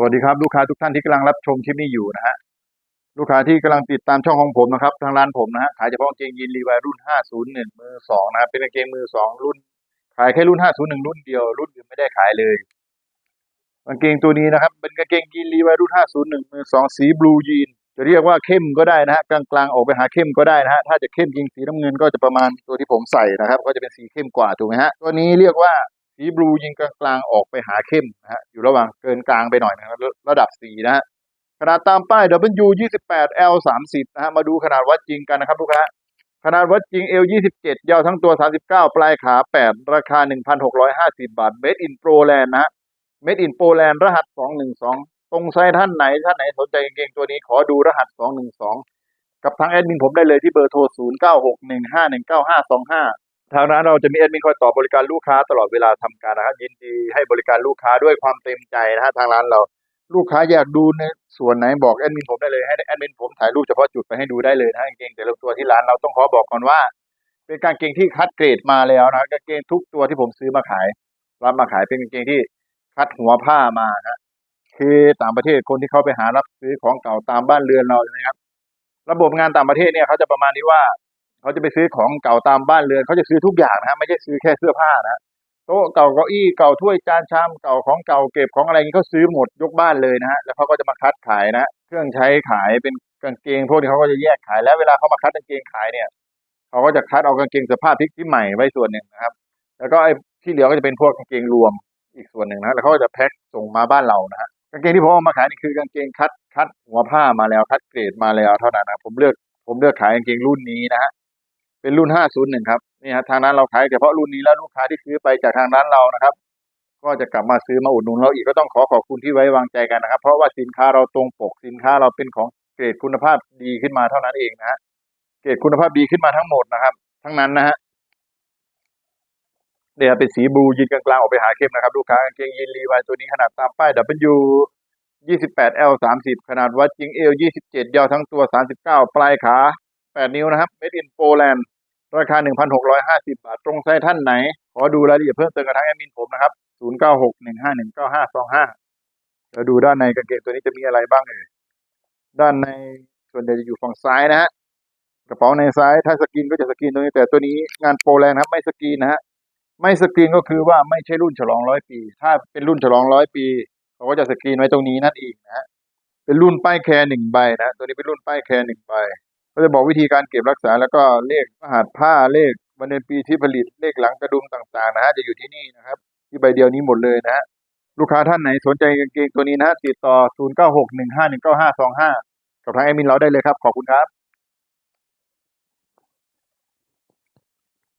สวัสดีครับลูกค้าทุกท่านที่กำลังรับชมคลิปนี้อยู่นะฮะลูกค้าที่กำลังติดตามช่องของผมนะครับทางร้านผมนะฮะขายเฉพาะเกงยีนรีวายรุ่น 501 มือสองนะครับเป็นกางเกงมือสองรุ่น ขายแค่รุ่น 501 รุ่นเดียวรุ่นอื่นไม่ได้ขายเลยกางเกงตัวนี้นะครับ เป็นกางเกงยีนรีวายรุ่น 501 มือสองสีบลูยีนจะเรียกว่าเข้มก็ได้นะฮะกลางๆออกไปหาเข้มก็ได้นะฮะถ้าจะเข้มจริงสีน้ำเงินก็จะประมาณตัวที่ผมใส่นะครับ ก็จะเป็นสีเข้มกว่าถูกไหมฮะตัวนี้เรียกว่า สีบลูยิงกลางๆออกไปหาเข้มนะฮะอยู่ระหว่างเกินกลางไปหน่อยนะรระดับสีนะฮะขนาดตามป้าย W 28 L 30นะฮะมาดูขนาดวัดจริงกันนะครับลูกค้าขนาดวัดจริง L 27ยาวทั้งตัว 39 ปลายขา 8 ราคา 1,650 บาท Made in Poland นะฮะ Made in Poland รหัส 212 ตรงไซต์ท่านไหน ท่านไหนสนใจเกงตัวนี้ขอดูรหัส 212 กับทางแอดมินผมได้เลยที่เบอร์โทร 0961519525 ทางร้านเราจะมีแอดมินคอยตอบบริการลูกค้าตลอดเวลาทำการนะครับ ยินดีให้บริการลูกค้าด้วยความเต็มใจนะฮะทางร้านเราลูกค้าอยากดูในส่วนไหนบอกแอดมินผมได้เลยให้แอดมินผมถ่ายรูปเฉพาะจุดไปให้ดูได้เลยนะกางเกงแต่ละตัวที่ร้านเราต้องขอบอกก่อนว่า เป็นกางเกงที่คัดเกรดมาแล้วนะกางเกงทุกตัวที่ผมซื้อมาขาย รับมาขายเป็นกางเกงที่คัดหัวผ้ามานะคือต่างประเทศคนที่เขาไปหารับซื้อของเก่าตามบ้านเรือนเราใช่ไหมครับ ระบบงานต่างประเทศเนี่ยเขาจะประมาณนี้ว่า เขาจะไปซื้อของเก่าตามบ้านเรือนเขาจะซื้อทุกอย่างนะฮะไม่ใช่ซื้อแค่เสื้อผ้านะโต๊ะเก่าเก้าอี้เก่าถ้วยจานชามเก่าของเก่าเก็บของอะไรนี้เขาซื้อหมดยกบ้านเลยนะฮะแล้วเขาก็จะมาคัดขายนะ เครื่องใช้ขายเป็นกางเกงพวกนี้เขาก็จะแยกขายแล้วเวลาเขามาคัดกางเกงขายเนี่ยเขาก็จะคัดเอากางเกงสภาพพลิกที่ใหม่ไว้ส่วนหนึ่งนะครับ แล้วก็ไอ้ที่เหลือก็จะเป็นพวกกางเกงรวมอีกส่วนหนึ่งนะแล้วเขาก็จะแพ็คส่งมาบ้านเรานะฮะกางเกงที่ผมเอามาขายนี่คือกางเกงคัดคัดหัวผ้ามาแล้วคัดเกรดมาแล้วเท่านั้นนะผมเลือกผมเลือกขายกางเกงรุ่นนี้นะฮะ เป็นรุ่น 501 ครับนี่ฮะทางร้านเราขายเฉพาะรุ่นนี้แล้วลูกค้าที่ซื้อไปจากทางร้านเรานะครับ ก็จะกลับมาซื้อมาอุดหนุนเราอีกก็ต้องขอขอบคุณที่ไว้วางใจกันนะครับ เพราะว่าสินค้าเราตรงปกสินค้าเราเป็นของเกรดคุณภาพดีขึ้นมาเท่านั้นเองนะฮะเกรดคุณภาพดีขึ้นมาทั้งหมดนะครับ ทั้งนั้นนะฮะเดี๋ยวเป็นสีบลูยีนกลางๆออกไปหาเข้มนะครับ ลูกค้ากางเกงยีนรีวายตัวนี้ขนาดตามป้าย W 28 L 30ขนาดวัดจริง L 27ยาวทั้งตัว 39 ปลายขา 8 นิ้วนะครับ Made in Poland ราคา 1,650 บาท ตรงไซต์ท่านไหน ขอดูรายละเอียดเพิ่มเติมกับทางแอดมินผมนะครับ 0961519525เดี๋ยวดูด้านในกางเกงตัวนี้จะมีอะไรบ้างเอ่ย ด้านในส่วนใหญ่จะอยู่ฝั่งซ้ายนะฮะ กระเป๋าในซ้าย ถ้าสกรีนก็จะสกรีนตรงนี้ แต่ตัวนี้งานโปรแรงนะครับ ไม่สกรีนนะฮะ ไม่สกรีนก็คือว่าไม่ใช่รุ่นฉลองร้อยปี ถ้าเป็นรุ่นฉลองร้อยปีเขาก็จะสกรีนไว้ตรงนี้นั่นเองนะฮะ เป็นรุ่นป้ายแคร์หนึ่งใบนะ ตัวนี้เป็นรุ่นป้ายแคร์หนึ่งใบ ก็จะบอกวิธีการเก็บรักษา แล้วก็เลขรหัสผ้าเลขวันเดือนปีที่ผลิตเลขหลังกระดุมต่างๆนะฮะจะอยู่ที่นี่นะครับ ที่ใบเดียวนี้หมดเลยนะฮะลูกค้าท่านไหนสนใจกางเกงตัวนี้นะฮะติดต่อ 0961519525 กับทางแอดมินเราได้เลยครับขอบคุณครับ